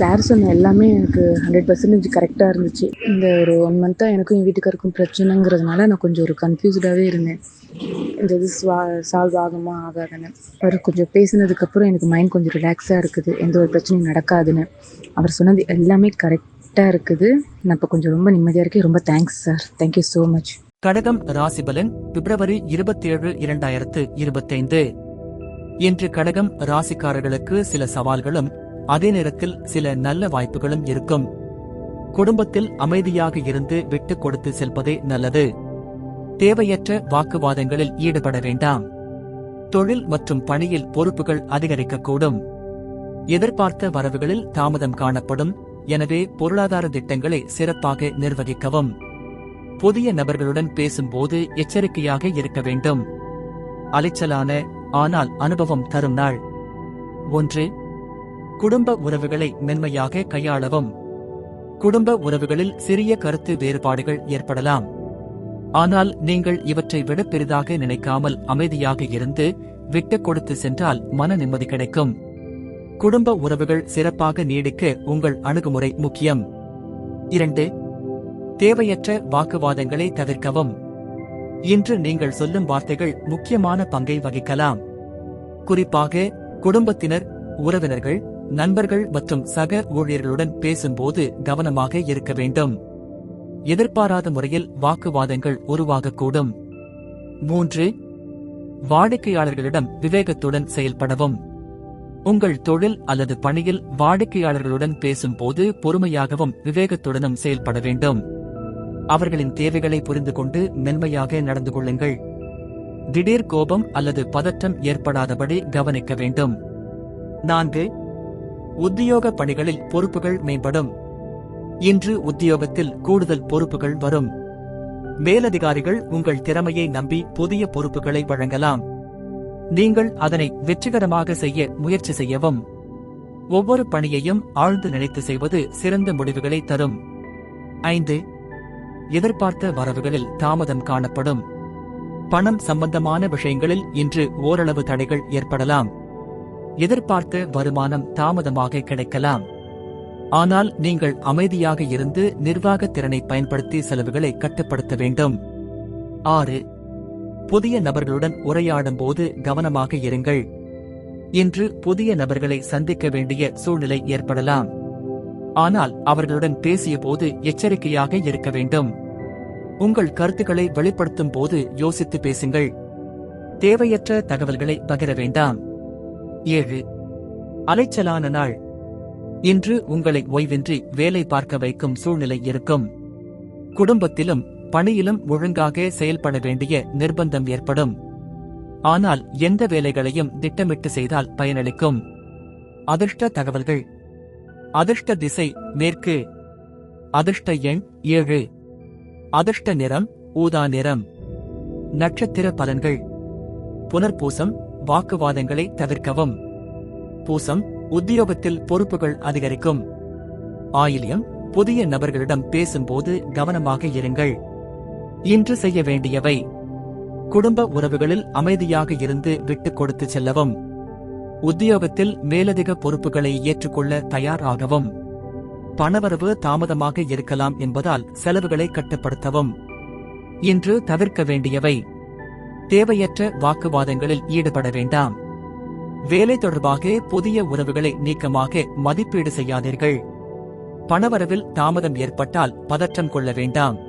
Sir சொன்ன எல்லாமே எனக்கு ஹண்ட்ரட் பர்சன்டேஜ் கரெக்டாக இருந்துச்சு. இந்த ஒரு ஒன் மந்த்தாக எனக்கும் என் வீட்டுக்காருக்கும் பிரச்சனைங்கிறதுனால நான் கொஞ்சம் ஒரு கன்ஃபியூஸ்டாகவே இருந்தேன். இந்த இது ஸ்வா சால்வ் ஆகுமா ஆகாதுன்னு. அவர் கொஞ்சம் பேசினதுக்கப்புறம் எனக்கு மைண்ட் கொஞ்சம் ரிலாக்ஸாக இருக்குது. எந்த ஒரு பிரச்சனையும் நடக்காதுன்னு. அவர் சொன்னது எல்லாமே கரெக்டாக இருக்குது. நான் இப்போ கொஞ்சம் ரொம்ப நிம்மதியாக இருக்கேன். ரொம்ப thanks sir thank you so much கடகம் ராசிபலன் பிப்ரவரி இருபத்தேழு இரண்டாயிரத்து இருபத்தைந்து. இன்று கடகம் ராசிக்காரர்களுக்கு சில சவால்களும் அதே நேரத்தில் சில நல்ல வாய்ப்புகளும் இருக்கும். குடும்பத்தில் அமைதியாக இருந்து விட்டு கொடுத்து செல்வதே நல்லது. தேவையற்ற வாக்குவாதங்களில் ஈடுபட வேண்டாம். தொழில் மற்றும் பணியில் பொறுப்புகள் அதிகரிக்கக்கூடும். எதிர்பார்த்த வரவுகளில் தாமதம் காணப்படும். எனவே பொருளாதார திட்டங்களை சிறப்பாக நிர்வகிக்கவும். புதிய நபர்களுடன் பேசும்போது எச்சரிக்கையாக இருக்க வேண்டும். அலைச்சலான ஆனால் அனுபவம் தரும் நாள். ஒன்று குடும்ப உறவுகளை மென்மையாக கையாளவும். குடும்ப உறவுகளில் சிறிய கருத்து வேறுபாடுகள் ஏற்படலாம். ஆனால் நீங்கள் இவற்றை விட பெரிதாக நினைக்காமல் அமைதியாக இருந்து விட்டுக் கொடுத்து சென்றால் மன நிம்மதி கிடைக்கும். குடும்ப உறவுகள் சிறப்பாக நீடிக்க உங்கள் அணுகுமுறை முக்கியம். இரண்டு தேவையற்ற வாக்குவாதங்களை தவிர்க்கவும். இன்று நீங்கள் சொல்லும் வார்த்தைகள் முக்கியமான பங்கை வகிக்கலாம். குறிப்பாக குடும்பத்தினர் உறவினர்கள் நண்பர்கள் மற்றும் சக ஊழியர்களுடன் பேசும்போது கவனமாக இருக்க வேண்டும். எதிர்பாராத முறையில் வாக்குவாதங்கள் உருவாகக்கூடும். மூன்று வாடிக்கையாளர்களிடம் விவேகத்துடன் செயல்படவும். உங்கள் தொழில் அல்லது பணியில் வாடிக்கையாளர்களுடன் பேசும்போது பொறுமையாகவும் விவேகத்துடனும் செயல்பட வேண்டும். அவர்களின் தேவைகளை புரிந்து கொண்டு மென்மையாக நடந்து கொள்ளுங்கள். திடீர் கோபம் அல்லது பதற்றம் ஏற்படாதபடி கவனிக்க வேண்டும். நான்கு உத்தியோக பணிகளில் பொறுப்புகள் மேம்படும். இன்று உத்தியோகத்தில் கூடுதல் பொறுப்புகள் வரும். மேலதிகாரிகள் உங்கள் திறமையை நம்பி புதிய பொறுப்புகளை வழங்கலாம். நீங்கள் அதனை வெற்றிகரமாக செய்ய முயற்சி செய்யவும். ஒவ்வொரு பணியையும் ஆழ்ந்து நினைத்து செய்வது சிறந்த முடிவுகளை தரும். ஐந்து எதிர்பார்த்த வரவுகளில் தாமதம் காணப்படும். பணம் சம்பந்தமான விஷயங்களில் இன்று ஓரளவு தடைகள் ஏற்படலாம். எதிர்பார்த்த வருமானம் தாமதமாக கிடைக்கலாம். ஆனால் நீங்கள் அமைதியாக இருந்து நிர்வாக திறனை பயன்படுத்தி செலவுகளை கட்டுப்படுத்த வேண்டும். ஆறு. புதிய நபர்களுடன் உரையாடும் போது கவனமாக இருங்கள். இன்று புதிய நபர்களை சந்திக்க வேண்டிய சூழ்நிலை ஏற்படலாம். ஆனால் அவர்களுடன் பேசிய போது எச்சரிக்கையாக இருக்க வேண்டும். உங்கள் கருத்துக்களை வெளிப்படுத்தும் போது யோசித்து பேசுங்கள். தேவையற்ற தகவல்களை பகிர வேண்டாம். ஏழு. அலைச்சலான நாள். இன்று உங்களை ஓய்வின்றி வேலை பார்க்க வைக்கும் சூழ்நிலை இருக்கும். குடும்பத்திலும் பணியிலும் ஒழுங்காக செயல்பட வேண்டிய நிர்பந்தம் ஏற்படும். ஆனால் எந்த வேலைகளையும் திட்டமிட்டு செய்தால் பயனளிக்கும். அதிர்ஷ்ட தகவல்கள். அதிர்ஷ்ட திசை மேற்கு. அதிர்ஷ்ட எண் ஏழு. அதிர்ஷ்ட நிறம் ஊதா நிறம். நட்சத்திர பலன்கள். புனர்பூசம் வாக்குவாதங்களை தவிர்க்கவும். பூசம் உத்தியோகத்தில் பொறுப்புகள் அதிகரிக்கும். ஆயிலியம் புதிய நபர்களிடம் பேசும்போது கவனமாக இருங்கள். இன்று செய்ய வேண்டியவை குடும்ப உறவுகளில் அமைதியாக இருந்து விட்டுக் கொடுத்து செல்லவும். உத்தியோகத்தில் மேலதிக பொறுப்புகளை ஏற்றுக்கொள்ள தயாராகவும். பணவரவு தாமதமாக இருக்கலாம் என்பதால் செலவுகளை கட்டுப்படுத்தவும். இன்று தவிர்க்க வேண்டியவை தேவையற்ற வாக்குவாதங்களில் ஈடுபட வேண்டாம். வேலை தொடர்பாக புதிய உறவுகளை நீக்கமாக மதிப்பீடு செய்யாதீர்கள். பணவரவில் தாமதம் ஏற்பட்டால் பதற்றம் கொள்ள வேண்டாம்.